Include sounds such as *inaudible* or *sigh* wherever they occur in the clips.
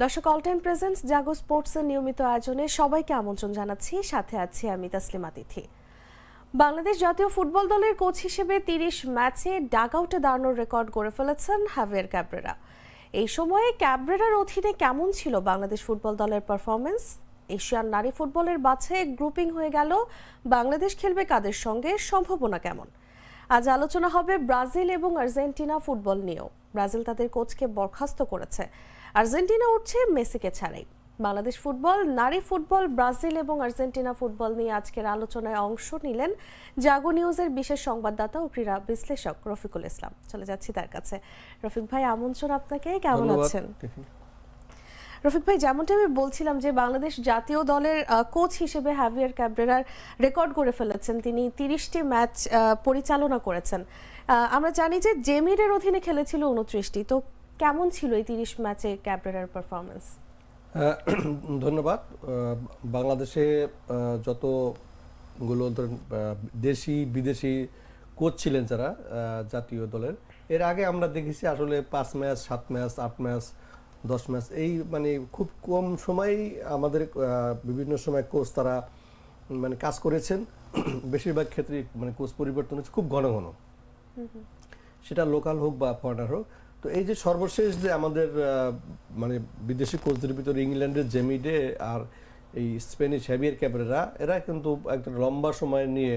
দর্শক all time presence জাগো স্পোর্টসের নিয়মিত আয়োজনে সবাইকে আমন্ত্রণ জানাচ্ছি। সাথে আছি আমি তাসলিমা তিথি। বাংলাদেশ জাতীয় ফুটবল দলের কোচ হিসেবে তিরিশ ম্যাচে ডাগআউটে দাঁড়ানোর রেকর্ড গড়ে ফেলেছেন হাভিয়ার ক্যাব্রেরা এই সময়ে ক্যাব্রেরার অধীনে কেমন ছিল বাংলাদেশ ফুটবল দলের পারফরমেন্স এশিয়ান নারী ফুটবলের বাছে গ্রুপিং হয়ে গেল। বাংলাদেশ খেলবে কাদের সঙ্গে? সম্ভাবনা কেমন? আজ আলোচনা হবে ব্রাজিল এবং আর্জেন্টিনা ফুটবল নিয়েও। ব্রাজিল তাদের কোচকে বরখাস্ত করেছে। আর্জেন্টিনা উঠছে মেসিকে ছাড়াই। বাংলাদেশ ফুটবল নারী ফুটবল ব্রাজিল এবং আর্জেন্টিনা ফুটবল নিয়ে আজকের আলোচনায় অংশ নিলেন জাগো নিউজের বিশেষ সংবাদদাতা ও ক্রীড়া বিশ্লেষক রফিকুল ইসলাম। চলে যাচ্ছি তার কাছে। রফিক ভাই আমন্ত্রণ আপনাকে। কেমন আছেন? রফিক ভাই যেমনটা আমি বলছিলাম যে বাংলাদেশ জাতীয় দলের কোচ হিসেবে হ্যাভিয়ার ক্যাব্রেরার রেকর্ড করে ফেলেছেন। তিনি তিরিশটি ম্যাচ পরিচালনা করেছেন। আমরা জানি যে জেমিরের অধীনে খেলেছিল উনত্রিশটি। তো কেমন ছিল এই তিরিশ ম্যাচে ক্যাব্রেরার পারফরমেন্স *clears throat* ধন্যবাদ। বাংলাদেশে যতগুলো ধরেন দেশি বিদেশি কোচ ছিলেন যারা জাতীয় দলের এর আগে আমরা দেখেছি আসলে পাঁচ ম্যাচ সাত ম্যাচ আট ম্যাচ দশ ম্যাচ এই মানে খুব কম সময়ই আমাদের বিভিন্ন সময় কোচ তারা মানে কাজ করেছেন। *clears throat* বেশিরভাগ ক্ষেত্রে মানে কোচ পরিবর্তন হচ্ছে খুব ঘন ঘন। সেটা লোকাল হোক বা ফরেনার হোক তো এই যে সর্বশেষ যে আমাদের মানে বিদেশি কোচদের ভিতরে ইংল্যান্ডের জেমিডে আর এই স্পেনিশ হ্যাভিয়ার ক্যাবরেরা, এরা কিন্তু একটা লম্বা সময় নিয়ে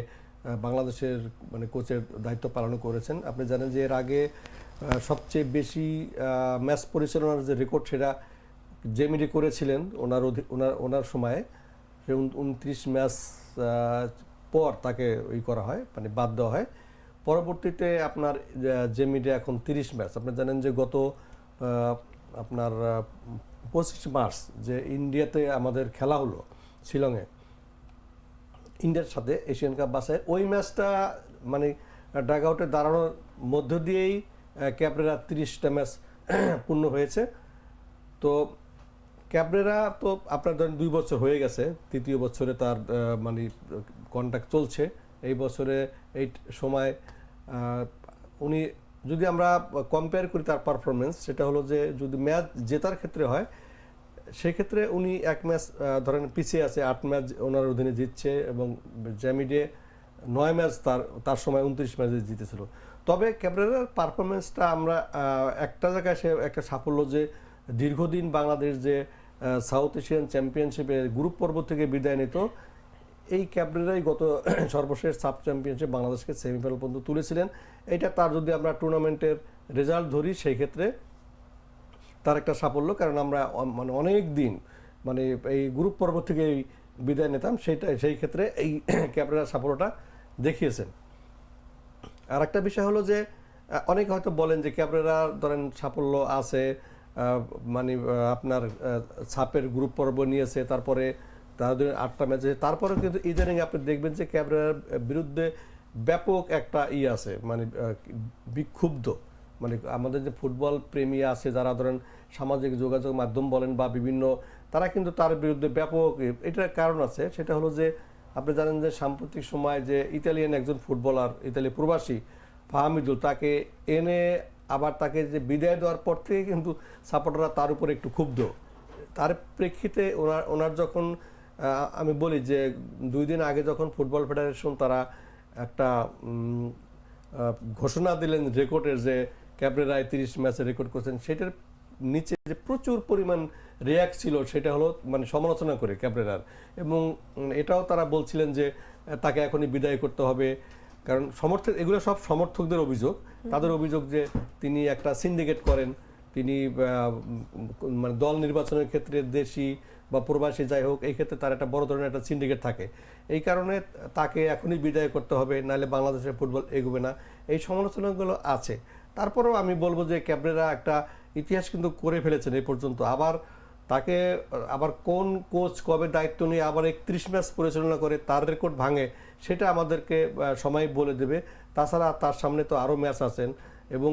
বাংলাদেশের মানে কোচের দায়িত্ব পালন করেছেন। আপনি জানেন যে এর আগে সবচেয়ে বেশি ম্যাচ পরিচালনার যে রেকর্ড সেটা জেমিডি করেছিলেন ওনার ওনার ওনার সময়ে। উনত্রিশ ম্যাচ পর তাকে ওই করা হয় মানে বাদ দেওয়া হয়। পরবর্তীতে আপনার যে মিডিয়া এখন তিরিশ ম্যাচ আপনি জানেন যে গত আপনার পঁচিশ মার্চ যে ইন্ডিয়াতে আমাদের খেলা হলো শিলংয়ে, ইন্ডিয়ার সাথে এশিয়ান কাপ বাসায় ওই ম্যাচটা মানে ডাগ আউটে দাঁড়ানোর মধ্য দিয়েই ক্যাবরেরা তিরিশটা ম্যাচ *clears throat* পূর্ণ হয়েছে। তো ক্যাবরেরা তো আপনার ধরেন দুই বছর হয়ে গেছে, তৃতীয় বছরে তার মানে কন্ট্যাক্ট চলছে। এই বছরে এই সময় উনি যদি আমরা কম্পেয়ার করি তার পারফরমেন্স সেটা হলো যে যদি ম্যাচ জেতার ক্ষেত্রে হয়, সেক্ষেত্রে উনি এক ম্যাচ ধরেন পিছিয়ে আছে, আট ম্যাচ ওনার অধীনে জিতছে এবং জ্যামিডে নয় ম্যাচ তার তার সময় উনত্রিশ ম্যাচে জিতেছিল। তবে ক্যাবরেরার পারফরমেন্সটা আমরা একটা জায়গায় সে, একটা সাফল্য যে দীর্ঘদিন বাংলাদেশ যে সাউথ এশিয়ান চ্যাম্পিয়নশিপে গ্রুপ পর্ব থেকে বিদায় নিত এই ক্যাবরেরাই গত *clears throat* সর্বশেষ সাব চ্যাম্পিয়নশিপ বাংলাদেশকে সেমিফাইনাল পর্যন্ত তুলেছিলেন। এটা তার যদি আমরা টুর্নামেন্টের রেজাল্ট ধরি সেই ক্ষেত্রে তার একটা সাফল্য, কারণ আমরা মানে অনেক দিন মানে এই গ্রুপ পর্ব থেকে এই বিদায় নিতাম। সেটা সেই ক্ষেত্রে এই *clears throat* ক্যাবরেরার সাফল্যটা দেখিয়েছেন। আর একটা বিষয় হলো যে অনেকে হয়তো বলেন যে ক্যাবরেরা ধরেন সাফল্য আছে মানে আপনার ছাপের গ্রুপ পর্ব নিয়েছে, তারপরে তাদের আটটা ম্যাচে তারপরে কিন্তু ইদানিং আপনি দেখবেন যে ক্যাবরেরার বিরুদ্ধে ব্যাপক একটা ই আছে মানে বিক্ষুব্ধ। মানে আমাদের যে ফুটবল প্রেমী আছে, যারা ধরেন সামাজিক যোগাযোগ মাধ্যম বলেন বা বিভিন্ন, তারা কিন্তু তার বিরুদ্ধে ব্যাপক এটার কারণ আছে। সেটা হলো যে, আপনি জানেন যে সাম্প্রতিক সময় যে ইতালিয়ান একজন ফুটবলার ইতালি প্রবাসী ফাহামিদুল, তাকে এনে আবার তাকে যে বিদায় দেওয়ার পর থেকে কিন্তু সাপোর্টাররা তার উপরে একটু ক্ষুব্ধ। তার প্রেক্ষিতে ওনার ওনার যখন আমি বলি যে দুই দিন আগে যখন ফুটবল ফেডারেশন তারা একটা ঘোষণা দিলেন রেকর্ডের যে ক্যাবরেরায় তিরিশ ম্যাচে রেকর্ড করছেন সেটার নিচে যে প্রচুর পরিমাণ রিয়াক্ট ছিল সেটা হলো মানে সমালোচনা করে ক্যাবরেরার এবং এটাও তারা বলছিলেন যে তাকে এখনই বিদায় করতে হবে। কারণ সমর্থক এগুলো সব সমর্থকদের অভিযোগ। তাদের অভিযোগ যে তিনি একটা সিন্ডিকেট করেন তিনি মানে দল নির্বাচনের ক্ষেত্রে দেশি বা প্রবাসী যাই হোক, এই ক্ষেত্রে তার একটা বড় ধরনের একটা সিন্ডিকেট থাকে। এই কারণে তাকে এখনই বিদায় করতে হবে, নাহলে বাংলাদেশের ফুটবল এগোবে না। এই সমালোচনাগুলো আছে। তারপরেও আমি বলব যে ক্যাবরেরা একটা ইতিহাস কিন্তু করে ফেলেছেন এই পর্যন্ত। আবার তাকে, আবার কোন কোচ কবে দায়িত্ব নিয়ে আবার একত্রিশ ম্যাচ পরিচালনা করে, তার রেকর্ড ভাঙে, সেটা আমাদেরকে সময় বলে দেবে। তাছাড়া তার সামনে তো আরও ম্যাচ আছেন। এবং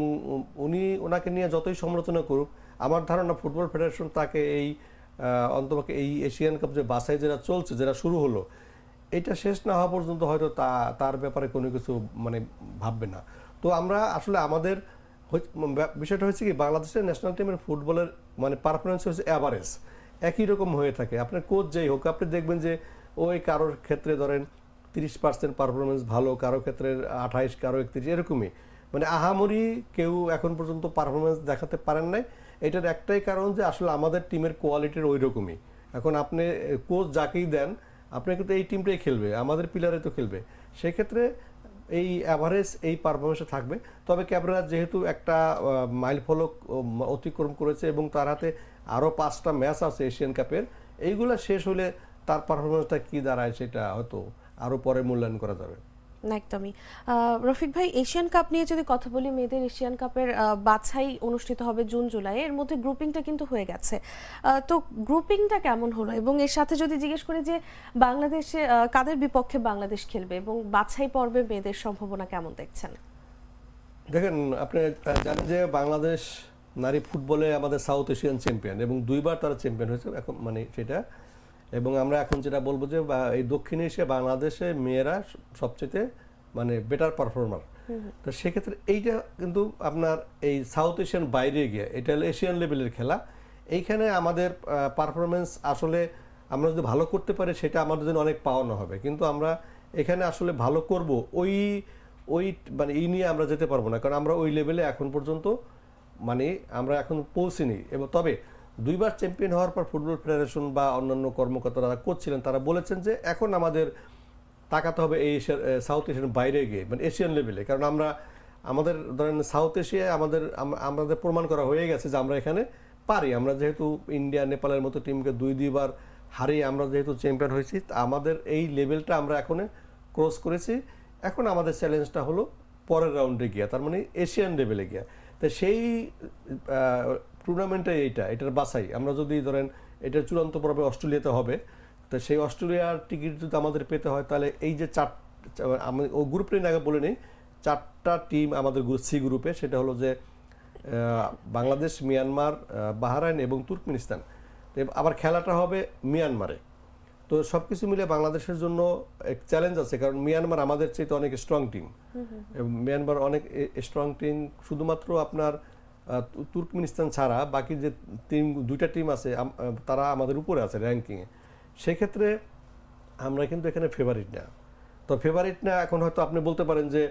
উনি, ওনাকে নিয়ে যতই সমালোচনা করুক, আমার ধারণা ফুটবল ফেডারেশন তাকে এই অন্তপক্ষে এই এশিয়ান কাপ যে বাসায় যেটা চলছে, যেটা শুরু হলো, এটা শেষ না হওয়া পর্যন্ত হয়তো তা, তার ব্যাপারে কোনো কিছু মানে ভাববে না। তো আমরা আসলে আমাদের বিষয়টা হয়েছে কি, বাংলাদেশের ন্যাশনাল টিমের ফুটবলের মানে পারফরমেন্স হচ্ছে অ্যাভারেজ একই রকম হয়ে থাকে। আপনার কোচ যেই হোক, আপনি দেখবেন যে ওই কারোর ক্ষেত্রে ধরেন তিরিশ পার্সেন্ট পারফরমেন্স ভালো, কারও ক্ষেত্রে আঠাইশ, কারও একত্রিশ, এরকমই। মানে আহামরি কেউ এখন পর্যন্ত পারফরমেন্স দেখাতে পারেন নাই। এটার একটাই কারণ যে আসলে আমাদের টিমের কোয়ালিটির ওই রকমই এখন আপনি কোচ যাকেই দেন, আপনি কিন্তু এই টিমটাই খেলবে, আমাদের প্লেয়ারে তো খেলবে। সেক্ষেত্রে এই অ্যাভারেজ এই পারফরমেন্সে থাকবে। তবে ক্যাবরা যেহেতু একটা মাইল ফলক অতিক্রম করেছে এবং তার হাতে আরও পাঁচটা ম্যাচ আছে এশিয়ান কাপের এইগুলো শেষ হলে তার পারফরমেন্সটা কি দাঁড়ায় সেটা হয়তো আরও পরে মূল্যায়ন করা যাবে। একদমই। রফিক ভাই, এশিয়ান কাপ নিয়ে যদি কথা বলি, মেয়েদের এশিয়ান কাপের বাছাই অনুষ্ঠিত হবে জুন, জুলাই। এর মধ্যে গ্রুপিংটা কিন্তু হয়ে গেছে। তো গ্রুপিংটা কেমন হলো? এবং এর সাথে যদি জিজ্ঞেস করি যে, বাংলাদেশে কাদের বিপক্ষে বাংলাদেশ খেলবে? এবং বাছাই পর্বে মেয়েদের সম্ভাবনা কেমন দেখছেন? দেখেন, আপনি জানেন যে বাংলাদেশ নারী ফুটবলে আমাদের সাউথ এশিয়ান চ্যাম্পিয়ন এবং দুইবার তারা চ্যাম্পিয়ন হয়েছে। এখন মানে সেটা এবং আমরা এখন যেটা বলব যে এই দক্ষিণ এশিয়া, বাংলাদেশে মেয়েরা সবচেয়ে মানে বেটার পারফর্মার তো সেক্ষেত্রে এইটা কিন্তু আপনার এই সাউথ এশিয়ান বাইরে গিয়ে, এটা হলো এশিয়ান লেভেলের খেলা। এইখানে আমাদের পারফরমেন্স আসলে আমরা যদি ভালো করতে পারি, সেটা আমাদের জন্য অনেক পাওয়ানো হবে। কিন্তু আমরা এখানে আসলে ভালো করব, ওই ওই মানে এই নিয়ে আমরা যেতে পারব না। কারণ আমরা ওই লেভেলে এখন পর্যন্ত মানে আমরা এখন পৌঁছিনি। এবং তবে দুইবার চ্যাম্পিয়ন হওয়ার পর ফুটবল ফেডারেশন বা অন্যান্য কর্মকর্তারা করছিলেন তারা বলেছেন যে এখন আমাদের তাকাতে হবে এই এশিয়ার সাউথ এশিয়ার বাইরে গিয়ে মানে এশিয়ান লেভেলে। কারণ আমরা, আমাদের ধরেন সাউথ এশিয়ায় আমাদের আমাদের প্রমাণ করা হয়ে গেছে যে আমরা এখানে পারি। আমরা যেহেতু ইন্ডিয়া, নেপালের মতো টিমকে দুই, দুইবার হারিয়ে আমরা যেহেতু চ্যাম্পিয়ন হয়েছি আমাদের এই লেভেলটা আমরা এখন ক্রস করেছি। এখন আমাদের চ্যালেঞ্জটা হলো পরের রাউন্ডে গিয়া, তার মানে এশিয়ান লেভেলে গিয়া। তো সেই টুর্নামেন্টে এইটা এটার বাছাই। আমরা যদি ধরেন এটা চূড়ান্ত পর্বে অস্ট্রেলিয়াতে হবে তো সেই অস্ট্রেলিয়ার টিকিট যদি আমাদের পেতে হয় তাহলে এই যে চার আমি ও গ্রুপটা আগে বলে নিই চারটা টিম আমাদের সি গ্রুপে সেটা হলো যে বাংলাদেশ মিয়ানমার বাহারাইন এবং তুর্কমেনিস্তান। আবার খেলাটা হবে মিয়ানমারে। তো সব কিছু মিলে বাংলাদেশের জন্য এক চ্যালেঞ্জ আছে কারণ মিয়ানমার আমাদের চাইতে অনেক স্ট্রং টিম মিয়ানমার অনেক স্ট্রং টিম শুধুমাত্র আপনার তুর্কমেনিস্তান ছাড়া বাকি যে টিম দুইটা টিম আছে তারা আমাদের উপরে আছে র্যাঙ্কিংয়ে সেক্ষেত্রে আমরা কিন্তু এখানে ফেভারিট না। তো ফেভারিট না, এখন হয়তো আপনি বলতে পারেন যে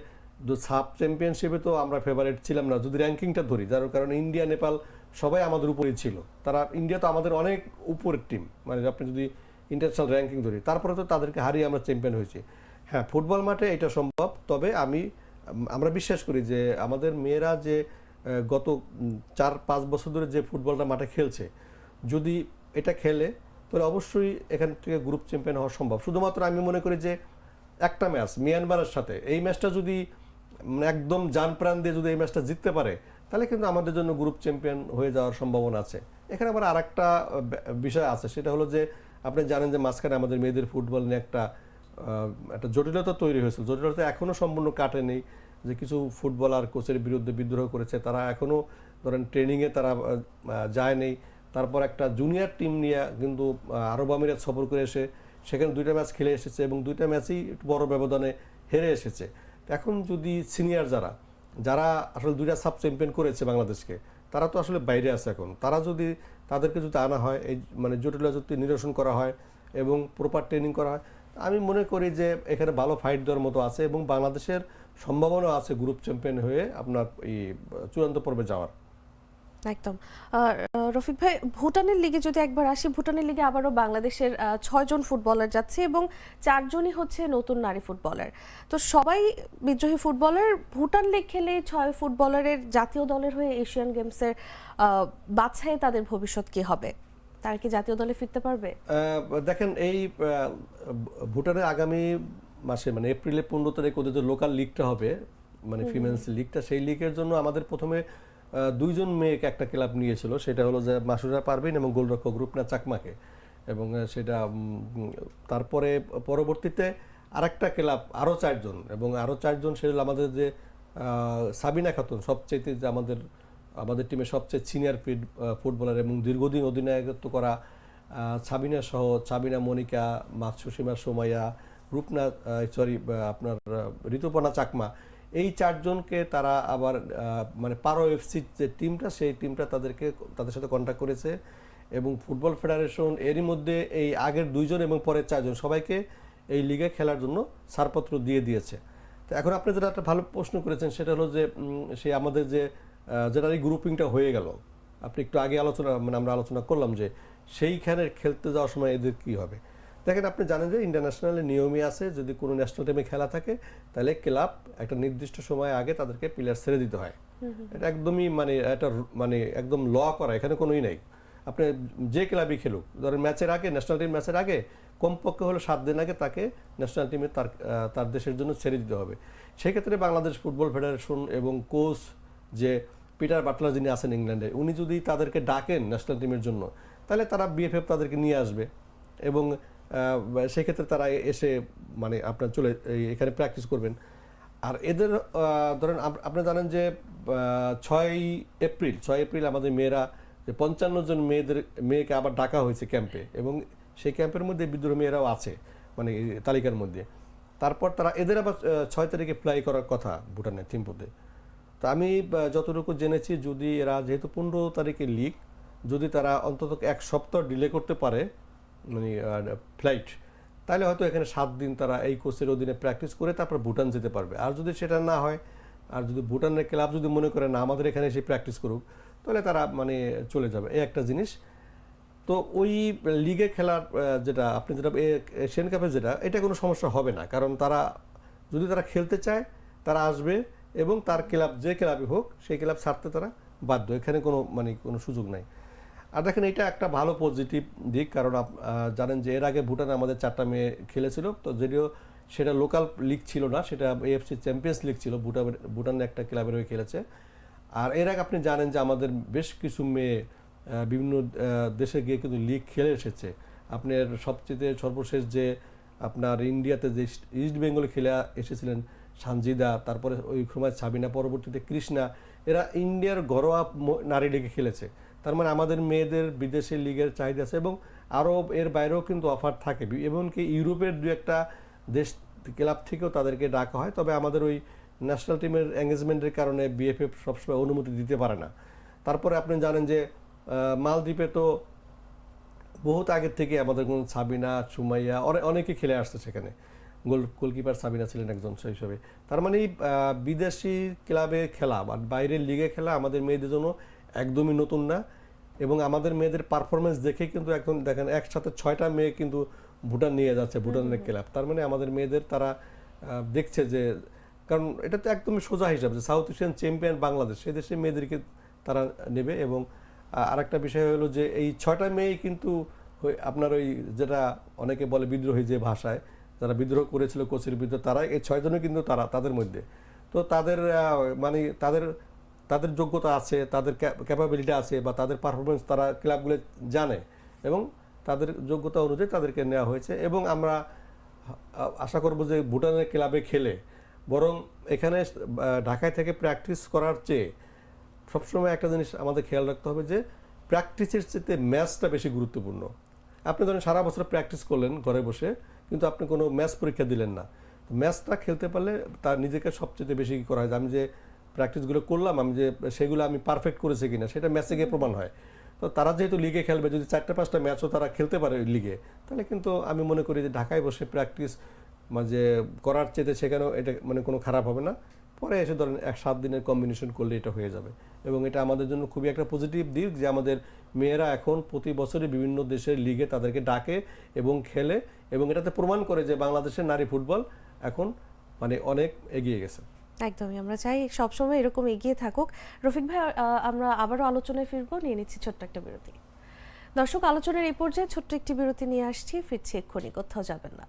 সাব চ্যাম্পিয়নশিপে তো আমরা ফেভারিট ছিলাম না। যদি র্যাঙ্কিংটা ধরি, যার কারণে ইন্ডিয়া নেপাল সবাই আমাদের উপরেই ছিল। তারা ইন্ডিয়া তো আমাদের অনেক উপরের টিম মানে আপনি যদি ইন্টারন্যাশনাল র্যাঙ্কিং ধরি, তারপরে তো তাদেরকে হারিয়ে আমরা চ্যাম্পিয়ন হয়েছি। হ্যাঁ ফুটবল মাঠে এটা সম্ভব, তবে আমি, আমরা বিশ্বাস করি যে আমাদের মেয়েরা যে গত চার পাঁচ বছর ধরে যে ফুটবলটা মাঠে খেলছে যদি এটা খেলে তাহলে অবশ্যই এখান থেকে গ্রুপ চ্যাম্পিয়ন হওয়া সম্ভব। শুধুমাত্র আমি মনে করি যে একটা ম্যাচ মিয়ানমারের সাথে এই ম্যাচটা যদি মানে একদম জান প্রাণ দিয়ে যদি এই ম্যাচটা জিততে পারে তাহলে কিন্তু আমাদের জন্য গ্রুপ চ্যাম্পিয়ন হয়ে যাওয়ার সম্ভাবনা আছে। এখানে আবার আহ, বে- বিষয় আছে সেটা হলো যে আপনি জানেন যে মাঝখানে আমাদের মেয়েদের ফুটবল নিয়ে একটা একটা জটিলতা তৈরি হয়েছিল। জটিলতা এখনও সম্পূর্ণ কাটেনি যে কিছু ফুটবলার কোচের বিরুদ্ধে বিদ্রোহ করেছে, তারা এখনও ধরেন ট্রেনিংয়ে তারা যায় নেই। তারপর একটা জুনিয়র টিম নিয়ে কিন্তু আরব আমিরাত সফর করে এসে সেখানে দুইটা ম্যাচ খেলে এসেছে এবং দুইটা ম্যাচই একটু বড় ব্যবধানে হেরে এসেছে। এখন যদি সিনিয়র যারা যারা আসলে দুইটা সাব চ্যাম্পিয়ন করেছে বাংলাদেশকে, তারা তো আসলে বাইরে আছে এখন। তারা যদি তাদেরকে যদি আনা হয়, এই মানে জটিলতা যদি নিরসন করা হয় এবং প্রপার ট্রেনিং করা হয়, আমি মনে করি যে এখানে ভালো ফাইট দেওয়ার মতো আছে এবং বাংলাদেশের সম্ভাবনা আছে গ্রুপ চ্যাম্পিয়ন হয়ে আপনার এই চূড়ান্ত পর্বে যাওয়ার। একদম। রফিক ভাই ভুটানের লিগে যদি একবার আসি ভুটানের লিগে আবারও বাংলাদেশের ছয়জন ফুটবলার যাচ্ছে এবং চারজনই হচ্ছে নতুন নারী ফুটবলার। তো সবাই বিদ্রোহী ফুটবলার ভুটান লিগ খেলে ছয় ফুটবলারের জাতীয় দলের হয়ে এশিয়ান গেমসের আহ, বাছাইয়ে তাদের ভবিষ্যৎ কি হবে? তারা কি জাতীয় দলে ফিরতে পারবে? দেখেন এই ভুটানের আগামী মাসে মানে এপ্রিলের পনেরো তারিখ ওদের যে লোকাল লিগটা হবে মানে ফিমেন্স লিগটা সেই লিগের জন্য আমাদের প্রথমে দুইজন মেয়েকে একটা ক্লাব নিয়েছিল। সেটা হলো যে মাসুরা পারবিন এবং গোলরক্ষক রূপনা চাকমাকে। এবং সেটা তারপরে পরবর্তীতে আরেকটা ক্লাব আরও চারজন। এবং আরও চারজন সেটা হলো আমাদের যে সাবিনা খাতুন সবচেয়ে যে আমাদের আমাদের টিমের সবচেয়ে সিনিয়র ফুটবলার এবং দীর্ঘদিন অধিনায়কত্ব করা সাবিনা সহ সাবিনা মনিকা মাতসুসীমা সোমাইয়া রূপনা সরি আপনার ঋতুপর্ণা চাকমা, এই চারজনকে তারা আবার মানে পারো এফসি যে টিমটা, সেই টিমটা তাদেরকে, তাদের সাথে কন্ট্যাক্ট করেছে এবং ফুটবল ফেডারেশন এরই মধ্যে এই আগের দুইজন এবং পরের চারজন সবাইকে এই লিগে খেলার জন্য ছাড়পত্র দিয়ে দিয়েছে। তো এখন আপনি যেটা একটা ভালো প্রশ্ন করেছেন, সেটা হলো যে সেই আমাদের যে যেটা এই গ্রুপিংটা হয়ে গেল, আপনি একটু আগে আলোচনা মানে আমরা আলোচনা করলাম যে, সেইখানে খেলতে যাওয়ার সময় এদের কি হবে? দেখেন, আপনি জানেন যে ইন্টারন্যাশনালের নিয়মই আছে, যদি কোনো ন্যাশনাল টিমে খেলা থাকে, তাহলে ক্লাব একটা নির্দিষ্ট সময় আগে তাদেরকে প্লেয়ার ছেড়ে দিতে হয়। এটা একদমই মানে এটা মানে একদম ল করা, এখানে কোনোই নেই। আপনি যে ক্লাবই খেলুক, ধরেন ম্যাচের আগে ন্যাশনাল টিম ম্যাচের আগে, কমপক্ষে হলো সাত দিন আগে তাকে ন্যাশনাল টিমে তার তার দেশের জন্য ছেড়ে দিতে হবে। সেক্ষেত্রে বাংলাদেশ ফুটবল ফেডারেশন এবং কোচ যে পিটার বাটলার যিনি আছেন ইংল্যান্ডে, উনি যদি তাদেরকে ডাকেন ন্যাশনাল টিমের জন্য, তাহলে তারা বিএফএফ তাদেরকে নিয়ে আসবে। এবং সেক্ষেত্রে তারা এসে মানে আপনার চলে এখানে প্র্যাকটিস করবেন। আর এদের ধরেন আপ- আপনি জানেন যে ছয় এপ্রিল ছয় এপ্রিল আমাদের মেয়েরা যে পঞ্চান্ন জন মেয়েদের, মেয়েকে আবার ডাকা হয়েছে ক্যাম্পে এবং সেই ক্যাম্পের মধ্যে বিদ্রোহ মেয়েরাও আছে মানে তালিকার মধ্যে। তারপর তারা, এদের আবার ছয় তারিখে ফ্লাই করার কথা ভুটানে থিম্পুতে। তো আমি যতটুকু জেনেছি, যদি এরা যেহেতু পনেরো তারিখে লিগ যদি তারা অন্তত এক সপ্তাহ ডিলে করতে পারে ফ্লাইট তাহলে হয়তো এখানে সাত দিন তারা এই কোচের অধীনে প্র্যাকটিস করে তারপর ভুটান যেতে পারবে। আর যদি সেটা না হয়, আর যদি ভুটানের ক্লাব যদি মনে করে না, আমাদের এখানে এসে প্র্যাকটিস করুক, তাহলে তারা মানে চলে যাবে। এই একটা জিনিস। তো ওই লিগে খেলার যেটা আপনি যেটা এশিয়ান কাপে যেটা, এটা কোনো সমস্যা হবে না। কারণ তারা, যদি তারা খেলতে চায়, তারা আসবে এবং তার ক্লাব যে ক্লাবই হোক, সেই ক্লাব ছাড়তে তারা বাধ্য। এখানে কোনো মানে কোনো সুযোগ নাই। আর দেখেন এটা একটা ভালো পজিটিভ দিক, কারণ জানেন যে এর আগে ভুটান আমাদের চারটা মেয়ে খেলেছিল, তো যদিও সেটা লোকাল লিগ ছিল না, সেটা এএফসি চ্যাম্পিয়ন্স লিগ ছিল, ভুটান, ভুটানের একটা ক্লাবের হয়ে খেলেছে। আর এর আগে আপনি জানেন যে আমাদের বেশ কিছু মেয়ে বিভিন্ন দেশে গিয়ে কিন্তু লিগ খেলে এসেছে। আপনার সবচেয়ে সর্বশেষ যে আপনার ইন্ডিয়াতে যে ইস্ট বেঙ্গলে খেলে এসেছিলেন সানজিদা, তারপরে ওই সময় সাবিনা, পরবর্তীতে কৃষ্ণা, এরা ইন্ডিয়ার ঘরোয়া নারী লিগে খেলেছে। তার মানে আমাদের মেয়েদের বিদেশি লিগের চাহিদা আছে এবং আরও এর বাইরেও কিন্তু অফার থাকে। এমনকি ইউরোপের দু একটা দেশ ক্লাব থেকেও তাদেরকে ডাকা হয়, তবে আমাদের ওই ন্যাশনাল টিমের এঙ্গেজমেন্টের কারণে বিএফএফ সবসময় অনুমতি দিতে পারে না। তারপরে আপনি জানেন যে মালদ্বীপে তো বহুত আগের থেকে আমাদের কোন সাবিনা, সুমাইয়া, অনে- অনেকে খেলে আসছে সেখানে। গোল, গোলকিপার সাবিনা ছিলেন একজন সেই তার মানে বিদেশি ক্লাবে খেলা বা বাইরের লিগে খেলা আমাদের মেয়েদের জন্য একদমই নতুন না। এবং আমাদের মেয়েদের পারফরমেন্স দেখে কিন্তু এখন দেখেন একসাথে ছয়টা মেয়ে কিন্তু ভুটান নিয়ে যাচ্ছে ভুটানের ক্লাব। তার মানে আমাদের মেয়েদের তারা দেখছে যে কারণ এটা তো একদমই সোজা হিসাব যে সাউথ এশিয়ান চ্যাম্পিয়ন বাংলাদেশ সে দেশে মেয়েদেরকে তারা নেবে এবং আরেকটা বিষয় হলো যে এই ছয়টা মেয়েই কিন্তু ওই আপনার ওই যেটা অনেকে বলে বিদ্রোহী যে ভাষায় যারা বিদ্রোহ করেছিল কোচের বিরুদ্ধে তারা এই ছয়জনই কিন্তু তারা তাদের মধ্যে। তো তাদের মানে তাদের তাদের যোগ্যতা আছে, তাদের ক্যাপাবিলিটি আছে বা তাদের পারফরমেন্স তারা ক্লাবগুলো জানে এবং তাদের যোগ্যতা অনুযায়ী তাদেরকে নেওয়া হয়েছে এবং আমরা আশা করব যে ভুটানের ক্লাবে খেলে। বরং এখানে ঢাকায় থেকে প্র্যাকটিস করার চেয়ে সবসময় একটা জিনিস আমাদের খেয়াল রাখতে হবে যে প্র্যাকটিসের চেয়ে ম্যাচটা বেশি গুরুত্বপূর্ণ। আপনি ধরেন সারা বছর প্র্যাকটিস করলেন ঘরে বসে, কিন্তু আপনি কোনো ম্যাচ পরীক্ষা দিলেন না। ম্যাচটা খেলতে পারলে তার নিজেকে সবচেয়ে বেশি করা হয়। যে আমি যে প্র্যাকটিসগুলো করলাম, আমি যে সেগুলো আমি পারফেক্ট করেছি কিনা, সেটা ম্যাচে গিয়ে প্রমাণ হয়। তো তারা যেহেতু লিগে খেলবে, যদি চারটে পাঁচটা ম্যাচও তারা খেলতে পারে লিগে তাহলে কিন্তু আমি মনে করি যে ঢাকায় বসে প্র্যাকটিস যে করার চেয়ে সেখানেও এটা মানে কোনো খারাপ হবে না। পরে এসে ধরেন এক সাত দিনের কম্বিনেশন করলে এটা হয়ে যাবে। এবং এটা আমাদের জন্য খুবই একটা পজিটিভ দিক যে আমাদের মেয়েরা এখন প্রতি বছরই বিভিন্ন দেশের লিগে তাদেরকে ডাকে এবং খেলে এবং এটাতে প্রমাণ করে যে বাংলাদেশের নারী ফুটবল এখন মানে অনেক এগিয়ে গেছে। একদমই আমরা চাই সবসময় এরকম এগিয়ে থাকুক। রফিক ভাই আমরা আবারও আলোচনায় ফিরবো নিয়ে নিচ্ছি ছোট্ট একটা বিরতি। দর্শক আলোচনার এই পর্যায়ে ছোট্ট একটি বিরতি নিয়ে আসছি ফিরছি এক্ষুনি কোথাও যাবেন না।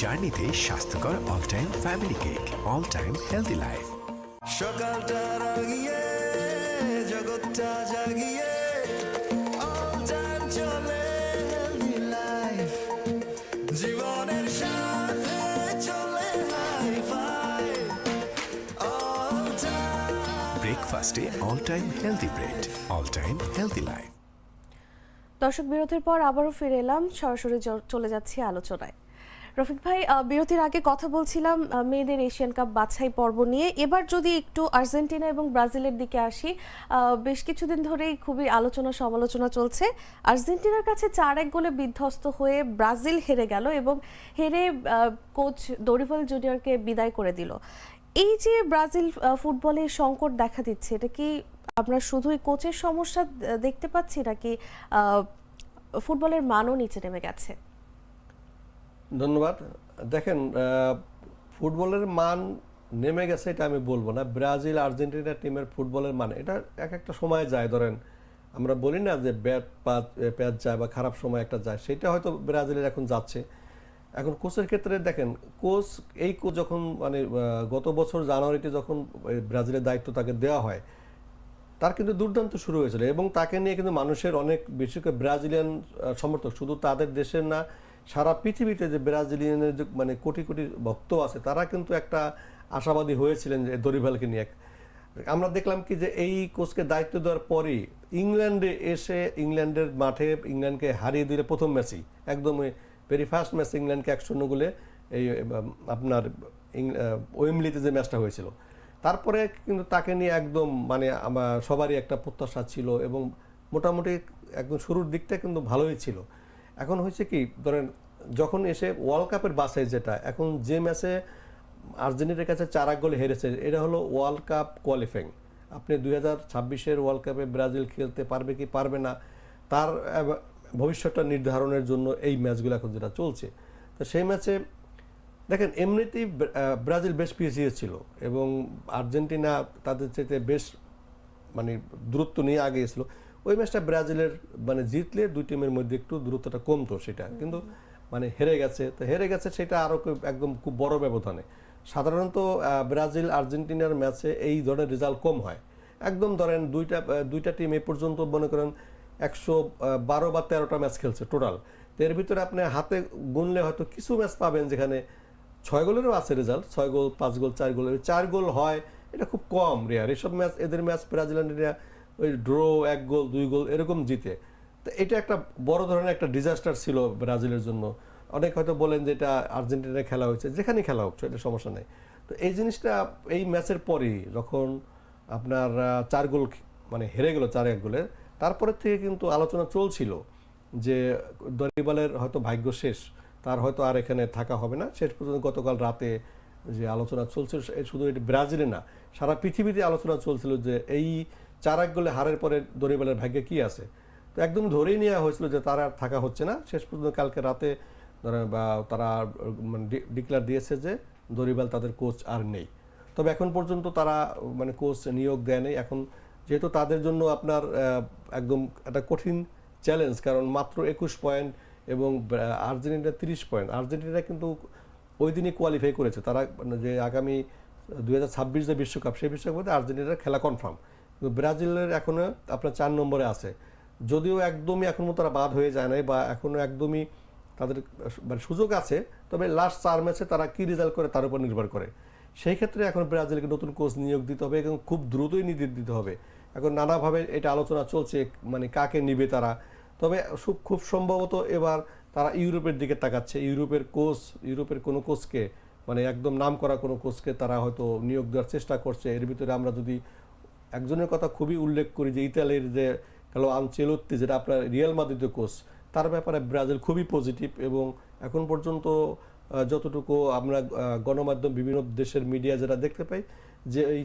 জার্নিতে স্বাস্থ্যকর all time family cake all time healthy life সকালটা রাগিয়ে জগৎটা জাগিয়ে চলে। জীবনের সাথে চলে hi fi breakfast all time healthy bread all time healthy life দর্শক বিরতির পর আবারও ফিরে এলাম। সরাসরি চ- চলে যাচ্ছি আলোচনায়। রফিক ভাই বিরতির আগে কথা বলছিলাম মেয়েদের এশিয়ান কাপ বাছাই পর্ব নিয়ে। এবার যদি একটু আর্জেন্টিনা এবং ব্রাজিলের দিকে আসি বেশ কিছুদিন ধরেই খুবই আলোচনা সমালোচনা চলছে। আর্জেন্টিনার কাছে চার এক গোলে বিধ্বস্ত হয়ে ব্রাজিল হেরে গেল এবং হেরে কোচ দরিফল জুনিয়রকে বিদায় করে দিল। এই যে ব্রাজিল ফুটবলে সংকট দেখা দিচ্ছে, এটা কি আমরা শুধুই কোচের সমস্যা দেখতে পাচ্ছি নাকি ফুটবলের মানও নিচে নেমে গেছে? ধন্যবাদ। দেখেন ফুটবলের মান নেমে গেছে, এটা আমি বলব না। ব্রাজিল, আর্জেন্টিনা টিমের ফুটবলের মান, এটা এক একটা সময় যায়। ধরেন, আমরা বলি না যে ব্যাট পাত প্যাচ যায় বা খারাপ সময় একটা যায়, সেটা হয়তো ব্রাজিলের এখন যাচ্ছে। এখন কোচের ক্ষেত্রে দেখেন, কোচ, এই কোচ যখন মানে গত বছর জানুয়ারিতে যখন ব্রাজিলের দায়িত্ব তাকে দেওয়া হয়, তার কিন্তু দুর্দান্ত শুরু হয়েছিল। এবং তাকে নিয়ে কিন্তু মানুষের অনেক বেশি করে ব্রাজিলিয়ান সমর্থক, শুধু তাদের দেশের না সারা পৃথিবীতে যে ব্রাজিলিয়ানের যে মানে কোটি কোটি ভক্ত আছে, তারা কিন্তু একটা আশাবাদী হয়েছিলেন যে দরিভালকে নিয়ে। আমরা দেখলাম কি যে এই কোচকে দায়িত্ব দেওয়ার পরই ইংল্যান্ডে এসে ইংল্যান্ডের মাঠে ইংল্যান্ডকে হারিয়ে দিলে প্রথম ম্যাচই একদম ভেরি ফার্স্ট ম্যাচ ইংল্যান্ডকে এক শূন্য গোলে এই, আপনার ওয়েমলিতে যে ম্যাচটা হয়েছিল। তারপরে কিন্তু তাকে নিয়ে একদম মানে সবারই একটা প্রত্যাশা ছিল এবং মোটামুটি একদম শুরুর দিকটা কিন্তু ভালোই ছিল। এখন হয়েছে কি, ধরেন যখন এসে ওয়ার্ল্ড কাপের বাসায় যেটা, এখন যে ম্যাচে আর্জেন্টিনার কাছে চার এক গোলে হেরেছে, এটা হলো ওয়ার্ল্ড কাপ কোয়ালিফাইং আপনি দুই হাজার ছাব্বিশের ওয়ার্ল্ড কাপে ব্রাজিল খেলতে পারবে কি পারবে না, তার ভবিষ্যৎটা নির্ধারণের জন্য এই ম্যাচগুলো এখন যেটা চলছে। তো সেই ম্যাচে, দেখেন এমনিতেই ব্রাজিল বেশ পিছিয়ে ছিল এবং আর্জেন্টিনা তাদের চেয়ে বেশ মানে দূরত্ব নিয়ে আগে ছিল ওই ম্যাচটা ব্রাজিলের মানে জিতলে দুই টিমের মধ্যে একটু দূরত্বটা কমতো সেটা। কিন্তু মানে হেরে গেছে। তো হেরে গেছে সেটা আরও একদম খুব বড় ব্যবধানে। সাধারণত ব্রাজিল আর্জেন্টিনার ম্যাচে এই ধরনের রেজাল্ট কম হয়। একদম ধরেন দুইটা দুইটা টিম এ পর্যন্ত মনে করেন একশো বারো বা তেরোটা ম্যাচ খেলছে টোটাল তো এর ভিতরে আপনি হাতে গুনলে হয়তো কিছু ম্যাচ পাবেন যেখানে ছয় গোলেরও আছে রেজাল্ট। ছয় গোল পাঁচ গোল চার গোল। চার গোল হয় এটা খুব কম রেয়ার। এসব ম্যাচ এদের ম্যাচ ব্রাজিলিয়ানরা ওই ড্র এক গোল, দুই গোল এরকম জিতে। তো এটা একটা বড় ধরনের একটা ডিজাস্টার ছিল ব্রাজিলের জন্য। অনেক হয়তো বলেন যে এটা আর্জেন্টিনায় খেলা হয়েছে, যেখানে খেলা হোক এটা সমস্যা নেই। তো এই জিনিসটা, এই ম্যাচের পরেই যখন আপনার চার গোল মানে হেরে গেল চার এক গোলের তারপরে থেকে কিন্তু আলোচনা চলছিল যে দরিবালের হয়তো ভাগ্য শেষ, তার হয়তো আর এখানে থাকা হবে না। শেষ পর্যন্ত গতকাল রাতে যে আলোচনা চলছিল শুধু এটা ব্রাজিলে না, সারা পৃথিবীতে আলোচনা চলছিল যে এই চার এক গোলে হারের পরে দরিবালের ভাগ্যে কি আছে? তো একদম ধরেই নেওয়া হয়েছিল যে তারা আর থাকা হচ্ছে না। শেষ পর্যন্ত কালকে রাতে, ধরেন, বা তারা মানে ডিক্লার দিয়েছে যে দরিবাল তাদের কোচ আর নেই। তবে এখন পর্যন্ত তারা মানে কোচ নিয়োগ দেয় নেই। এখন যেহেতু তাদের জন্য আপনার একদম একটা কঠিন চ্যালেঞ্জ কারণ মাত্র একুশ পয়েন্ট এবং আর্জেন্টিনা তিরিশ পয়েন্ট আর্জেন্টিনা কিন্তু ওই দিনই কোয়ালিফাই করেছে। তারা মানে যে আগামী দু হাজার ছাব্বিশ যে বিশ্বকাপ, সেই বিশ্বকাপে আর্জেন্টিনার খেলা কনফার্ম ব্রাজিলের এখনও আপনার চার নম্বরে আছে। যদিও একদমই এখনও তারা বাদ হয়ে যায় নাই বা এখনও একদমই তাদের মানে সুযোগ আছে, তবে লাস্ট চার ম্যাচে তারা কি রেজাল্ট করে তার উপর নির্ভর করে। সেই ক্ষেত্রে এখন ব্রাজিলকে নতুন কোচ নিয়োগ দিতে হবে এবং খুব দ্রুতই নির্দেশ দিতে হবে। এখন নানাভাবে এটা আলোচনা চলছে মানে কাকে নিবে তারা। তবে খুব সম্ভবত এবার তারা ইউরোপের দিকে তাকাচ্ছে। ইউরোপের কোচ ইউরোপের কোনো কোচকে মানে একদম নাম করা কোনো কোচকে তারা হয়তো নিয়োগ দেওয়ার চেষ্টা করছে। এর ভিতরে আমরা যদি একজনের কথা খুবই উল্লেখ করি যে ইতালির যে কালো আনচেলত্তি, যেটা আপনার রিয়াল মাদ্রিদের কোচ তার ব্যাপারে ব্রাজিল খুবই পজিটিভ এবং এখন পর্যন্ত যতটুকু আমরা গণমাধ্যম বিভিন্ন দেশের মিডিয়া যেটা দেখতে পাই, যে এই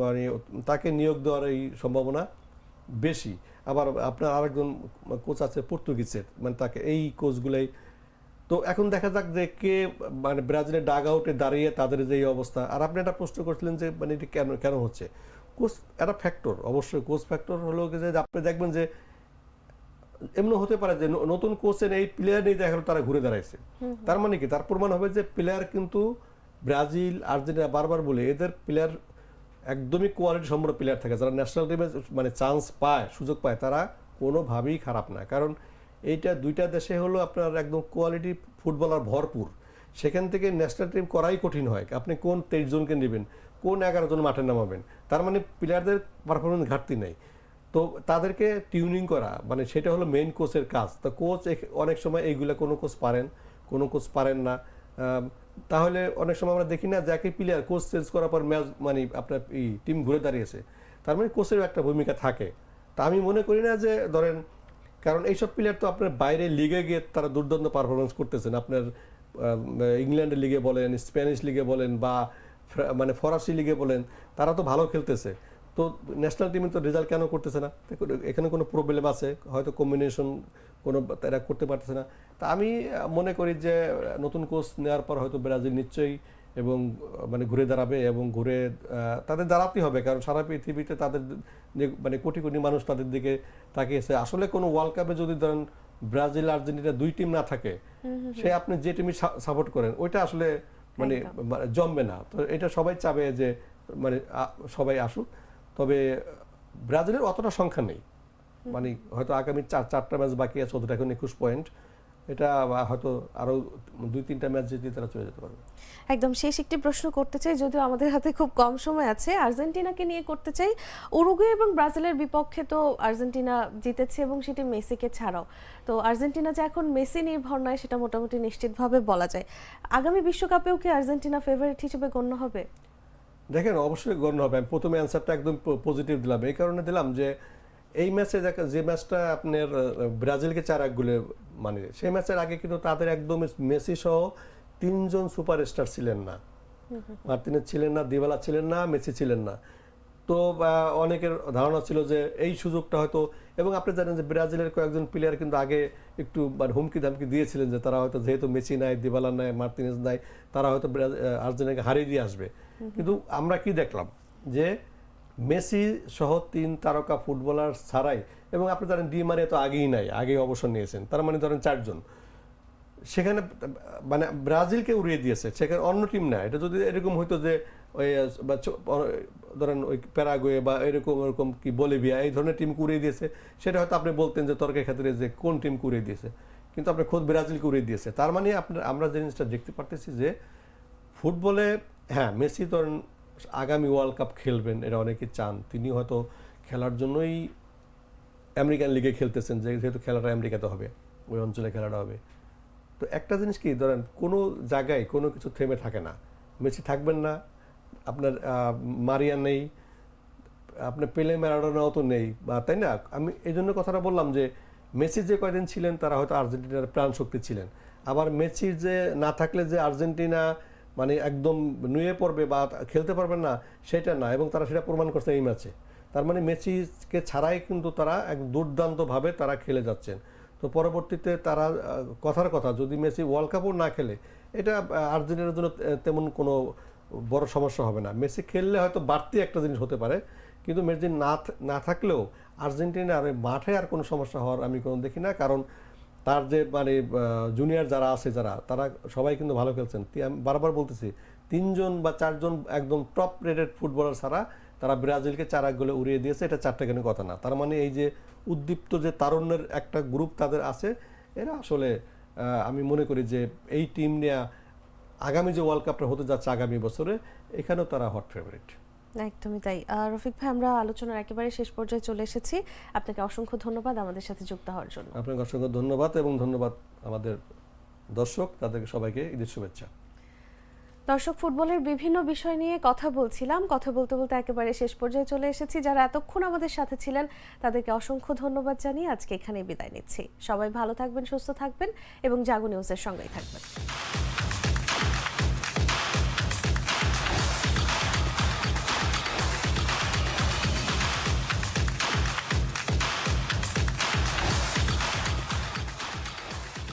মানে তাকে নিয়োগ দেওয়ার এই সম্ভাবনা বেশি। আবার আপনার আরেকজন কোচ আছে পর্তুগিজের মানে তাকে এই কোচগুলাই তো এখন দেখা যাক যে কে মানে ব্রাজিলের ডাগ আউটে দাঁড়িয়ে তাদের যে এই অবস্থা। আর আপনি একটা প্রশ্ন করছিলেন যে মানে এটি কেন কেন হচ্ছে? কোচ একটা ফ্যাক্টর অবশ্যই কোচ ফ্যাক্টর হলো যে আপনি দেখবেন যে এমন হতে পারে যে নতুন কোচের এই প্লেয়ার নিয়ে দেখা তারা ঘুরে দাঁড়াইছে। তার মানে কি? তার প্রমাণ হবে যে প্লেয়ার কিন্তু ব্রাজিল আর্জেন্টিনা বারবার বলে এদের প্লেয়ার একদমই কোয়ালিটি সম্পন্ন প্লেয়ার থাকে। যারা ন্যাশনাল টিমে মানে চান্স পায় সুযোগ পায় তারা কোনোভাবেই খারাপ না। কারণ এইটা দুইটা দেশে হলো আপনার একদম কোয়ালিটি ফুটবলার ভরপুর। সেখান থেকে ন্যাশনাল টিম করাই কঠিন হয়। আপনি কোন তেইশ জনকে নেবেন? কোন এগারো জন মাঠে নামাবেন তার মানে প্লেয়ারদের পারফরমেন্স ঘাটতি নেই। তো তাদেরকে টিউনিং করা মানে সেটা হলো মেন কোচের কাজ। তো কোচ অনেক সময় এইগুলা কোনো কোচ পারেন, কোনো কোচ পারেন না। তাহলে অনেক সময় আমরা দেখি না যে একই প্লেয়ার কোচ চেঞ্জ করার পর ম্যাচ মানে আপনার এই টিম ঘুরে দাঁড়িয়েছে। তার মানে কোচেরও একটা ভূমিকা থাকে। তা আমি মনে করি না যে, ধরেন, কারণ এইসব প্লেয়ার তো আপনার বাইরে লিগে গিয়ে তারা দুর্দান্ত পারফরমেন্স করতেছেন। আপনার ইংল্যান্ডের লিগে বলেন, স্প্যানিশ লিগে বলেন বা মানে ফরাসি লিগে বলেন তারা তো ভালো খেলতেছে। তো ন্যাশনাল টিমে তো রেজাল্ট কেন করতেছে না? এখানে কোনো প্রবলেম আছে? হয়তো কম্বিনেশন কোনো তারা করতে পারতেছে না। তা আমি মনে করি যে নতুন কোচ নেওয়ার পর হয়তো ব্রাজিল নিশ্চয়ই এবং মানে ঘুরে দাঁড়াবে এবং ঘুরে তাদের দাঁড়াতেই হবে। কারণ সারা পৃথিবীতে তাদের মানে কোটি কোটি মানুষ তাদের দিকে তাকিয়েছে। আসলে কোনো ওয়ার্ল্ড কাপে যদি ধরেন ব্রাজিল আর্জেন্টিনা দুই টিম না থাকে সে আপনি যে টিমই সাপোর্ট করেন ওইটা আসলে মানে জমবে না। তো এটা সবাই চাবে যে মানে সবাই আসুক। তবে ব্রাজিলের অতটা সংখ্যা নেই। মানে হয়তো আগামী চার চারটা ম্যাচ বাকি আছে ওদের এখন একুশ পয়েন্ট। এটা হয়তো আরও দুই তিনটা ম্যাচ জিতে তারা চলে যেতে পারবে। একদম শেষ একটি প্রশ্ন করতে চাই যদিও আমাদের হাতে খুব কম সময় আছে। আর্জেন্টিনাকে নিয়ে করতে চাই উরুগুয়ে এবং ব্রাজিলের বিপক্ষে তো আর্জেন্টিনা জিতেছে এবং সেটি মেসিকে ছাড়াও। তো আর্জেন্টিনা যে এখন মেসি নির্ভর নয় সেটা মোটামুটি নিশ্চিতভাবে বলা যায়। আগামী বিশ্বকাপেও কি আর্জেন্টিনা ফেভারিট হিসেবে গণ্য হবে? দেখেন অবশ্যই গণ্য হবে। আমি প্রথমে অ্যান্সারটা একদম পজিটিভ দিলাম। এই কারণে দিলাম যে এই ম্যাচে দেখা যে ম্যাচটা আপনার ব্রাজিলকে চার এক গোলে মানে সেই ম্যাচের আগে কিন্তু তাদের একদম মেসি সহ তিনজন সুপারস্টার ছিলেন না। মার্টিনেজ ছিলেন না, দিবালা ছিলেন না, মেসি ছিলেন না। তো অনেকের ধারণা ছিল যে এই সুযোগটা হয়তো, এবং আপনি জানেন যে ব্রাজিলের কয়েকজন প্লেয়ার কিন্তু আগে একটু মানে হুমকি ধামকি দিয়েছিলেন যে তারা হয়তো যেহেতু মেসি নাই, দিবালা নাই, মার্টিনেজ নাই, তারা হয়তো আর্জেন্টিনাকে হারিয়ে দিয়ে আসবে। কিন্তু আমরা কি দেখলাম? যে মেসি সহ তিন তারকা ফুটবলার ছাড়াই, এবং আপনি ধরেন ডি মারিয়া তো আগেই নাই, আগেই অবসর নিয়েছেন, তার মানে ধরেন চারজন। সেখানে মানে ব্রাজিলকে উড়িয়ে দিয়েছে, সেখানে অন্য টিম না এটা যদি এরকম হইতো যে ওই ধরেন ওই প্যারাগুয়ে বা এরকম এরকম কি বলিভিয়া, এই ধরনের টিম উড়িয়ে দিয়েছে, সেটা হয়তো আপনি বলতেন যে তর্কের ক্ষেত্রে যে কোন টিম উড়িয়ে দিয়েছে। কিন্তু আপনি খোদ ব্রাজিলকে উড়িয়ে দিয়েছে। তার মানে আপনার, আমরা জিনিসটা দেখতে পারতেছি যে ফুটবলে হ্যাঁ মেসি ধরেন আগামী ওয়ার্ল্ড কাপ খেলবেন, এটা অনেকে চান। তিনি হয়তো খেলার জন্যই আমেরিকান লিগে খেলতেছেন যেহেতু খেলাটা আমেরিকাতে হবে, ওই অঞ্চলে খেলাটা হবে। তো একটা জিনিস কি, ধরেন কোনো জায়গায় কোনো কিছু থেমে থাকে না। মেসি থাকবেন না, আপনার মারিয়া নেই, আপনার পেলে ম্যারাডোনাও তো নেই, বা তাই না? আমি এই জন্য কথাটা বললাম যে, মেসি যে কয়দিন ছিলেন, তারা হয়তো আর্জেন্টিনার প্রাণ শক্তি ছিলেন। আবার মেসির যে, না থাকলে যে আর্জেন্টিনা মানে একদম নুয়ে পড়বে বা খেলতে পারবেন না, সেটা না। এবং তারা সেটা প্রমাণ করছে এই ম্যাচে। তার মানে মেসিকে ছাড়াই কিন্তু তারা এক দুর্দান্তভাবে তারা খেলে যাচ্ছেন। তো পরবর্তীতে তারা কথার কথা, যদি মেসি ওয়ার্ল্ড কাপও না খেলে, এটা আর্জেন্টিনার জন্য তেমন কোনো বড় সমস্যা হবে না। মেসি খেললে হয়তো বাড়তি একটা জিনিস হতে পারে, কিন্তু মেসি না না থাকলেও আর্জেন্টিনার মাঠে আর কোনো সমস্যা হওয়ার আমি কোনো দেখি না। কারণ তার যে মানে জুনিয়র যারা আছে যারা, তারা সবাই কিন্তু ভালো খেলছেন। আমি বারবার বলতেছি, তিনজন বা চারজন একদম টপ রেটেড ফুটবলার ছাড়া তারা ব্রাজিলকে চার এক গোলে উড়িয়ে দিয়েছে, এটা চারটে কেন কথা না। তার মানে এই যে উদ্দীপ্ত যে তারুণ্যের একটা গ্রুপ তাদের আছে, এরা আসলে আমি মনে করি যে এই টিম নিয়ে আগামী যে ওয়ার্ল্ড কাপটা হতে যাচ্ছে আগামী বছরে, এখানেও তারা হট ফেভারিট একদমই তাই। রফিক ভাই আমরা আলোচনার একেবারে শেষ পর্যায়ে চলে এসেছি। আপনাকে অসংখ্য ধন্যবাদ আমাদের সাথে যুক্ত হওয়ার জন্য। আপনাকে অসংখ্য ধন্যবাদ এবং ধন্যবাদ আমাদের দর্শক তাদেরকে সবাইকে ঈদের শুভেচ্ছা। দর্শক ফুটবলের বিভিন্ন বিষয় নিয়ে কথা বলছিলাম। কথা বলতে বলতে একেবারে শেষ পর্যায়ে চলে এসেছি। যারা এতক্ষণ আমাদের সাথে ছিলেন তাদেরকে অসংখ্য ধন্যবাদ জানিয়ে আজকে এখানেই বিদায় নিচ্ছি। সবাই ভালো থাকবেন সুস্থ থাকবেন এবং জাগো নিউজের সঙ্গেই থাকবেন।